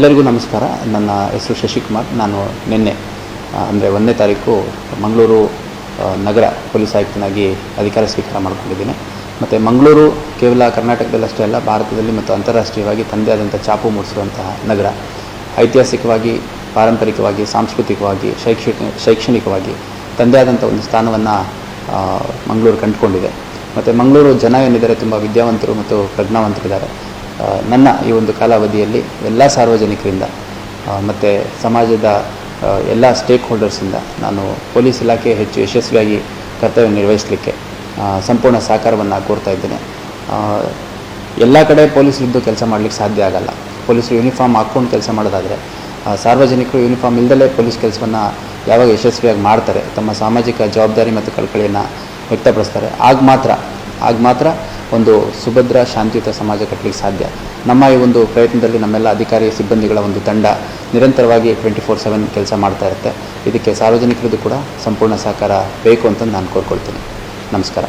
ಎಲ್ಲರಿಗೂ ನಮಸ್ಕಾರ. ನನ್ನ ಹೆಸರು ಶಶಿಕುಮಾರ್. ನಾನು ನಿನ್ನೆ ಅಂದರೆ ಒಂದನೇ ತಾರೀಕು ಮಂಗಳೂರು ನಗರ ಪೊಲೀಸ್ ಆಯುಕ್ತನಾಗಿ ಅಧಿಕಾರ ಸ್ವೀಕಾರ ಮಾಡಿಕೊಂಡಿದ್ದೇನೆ. ಮತ್ತು ಮಂಗಳೂರು ಕೇವಲ ಕರ್ನಾಟಕದಲ್ಲಷ್ಟೇ ಅಲ್ಲ, ಭಾರತದಲ್ಲಿ ಮತ್ತು ಅಂತಾರಾಷ್ಟ್ರೀಯವಾಗಿ ತಂದೆ ಆದಂಥ ಚಾಪು ಮೂಡಿಸುವಂತಹ ನಗರ. ಐತಿಹಾಸಿಕವಾಗಿ, ಪಾರಂಪರಿಕವಾಗಿ, ಸಾಂಸ್ಕೃತಿಕವಾಗಿ ಶೈಕ್ಷಣಿಕ ಶೈಕ್ಷಣಿಕವಾಗಿ ತಂದೆ ಆದಂಥ ಒಂದು ಸ್ಥಾನವನ್ನು ಮಂಗಳೂರು ಕಂಡುಕೊಂಡಿದೆ. ಮತ್ತು ಮಂಗಳೂರು ಜನ ಏನಿದ್ದಾರೆ, ತುಂಬ ವಿದ್ಯಾವಂತರು ಮತ್ತು ಪ್ರಜ್ಞಾವಂತರಿದ್ದಾರೆ. ನನ್ನ ಈ ಒಂದು ಕಾಲಾವಧಿಯಲ್ಲಿ ಎಲ್ಲ ಸಾರ್ವಜನಿಕರಿಂದ ಮತ್ತು ಸಮಾಜದ ಎಲ್ಲ ಸ್ಟೇಕ್ ಹೋಲ್ಡರ್ಸಿಂದ ನಾನು ಪೊಲೀಸ್ ಇಲಾಖೆ ಹೆಚ್ಚು ಯಶಸ್ವಿಯಾಗಿ ಕರ್ತವ್ಯ ನಿರ್ವಹಿಸಲಿಕ್ಕೆ ಸಂಪೂರ್ಣ ಸಹಕಾರವನ್ನು ಕೋರ್ತಾ ಇದ್ದೇನೆ. ಎಲ್ಲ ಕಡೆ ಪೊಲೀಸರಿದ್ದು ಕೆಲಸ ಮಾಡಲಿಕ್ಕೆ ಸಾಧ್ಯ ಆಗಲ್ಲ. ಪೊಲೀಸರು ಯೂನಿಫಾರ್ಮ್ ಹಾಕ್ಕೊಂಡು ಕೆಲಸ ಮಾಡೋದಾದರೆ ಸಾರ್ವಜನಿಕರು ಯೂನಿಫಾರ್ಮ್ ಇಲ್ಲದಲೇ ಪೊಲೀಸ್ ಕೆಲಸವನ್ನು ಯಾವಾಗ ಯಶಸ್ವಿಯಾಗಿ ಮಾಡ್ತಾರೆ, ತಮ್ಮ ಸಾಮಾಜಿಕ ಜವಾಬ್ದಾರಿ ಮತ್ತು ಕಳಕಳಿಯನ್ನು ವ್ಯಕ್ತಪಡಿಸ್ತಾರೆ. ಆಗ ಮಾತ್ರ ಆಗ ಮಾತ್ರ ಒಂದು ಸುಭದ್ರ, ಶಾಂತಿಯುತ ಸಮಾಜ ಕಟ್ಟಲಿಕ್ಕೆ ಸಾಧ್ಯ. ನಮ್ಮ ಈ ಒಂದು ಪ್ರಯತ್ನದಲ್ಲಿ ನಮ್ಮೆಲ್ಲ ಅಧಿಕಾರಿ, ಸಿಬ್ಬಂದಿಗಳ ಒಂದು ತಂಡ ನಿರಂತರವಾಗಿ ಟ್ವೆಂಟಿ ಫೋರ್ ಸೆವೆನ್ ಕೆಲಸ ಮಾಡ್ತಾ ಇರುತ್ತೆ. ಇದಕ್ಕೆ ಸಾರ್ವಜನಿಕರದ್ದು ಕೂಡ ಸಂಪೂರ್ಣ ಸಹಕಾರ ಬೇಕು ಅಂತ ನಾನು ಕೋರ್ಕೊಳ್ತೀನಿ. ನಮಸ್ಕಾರ.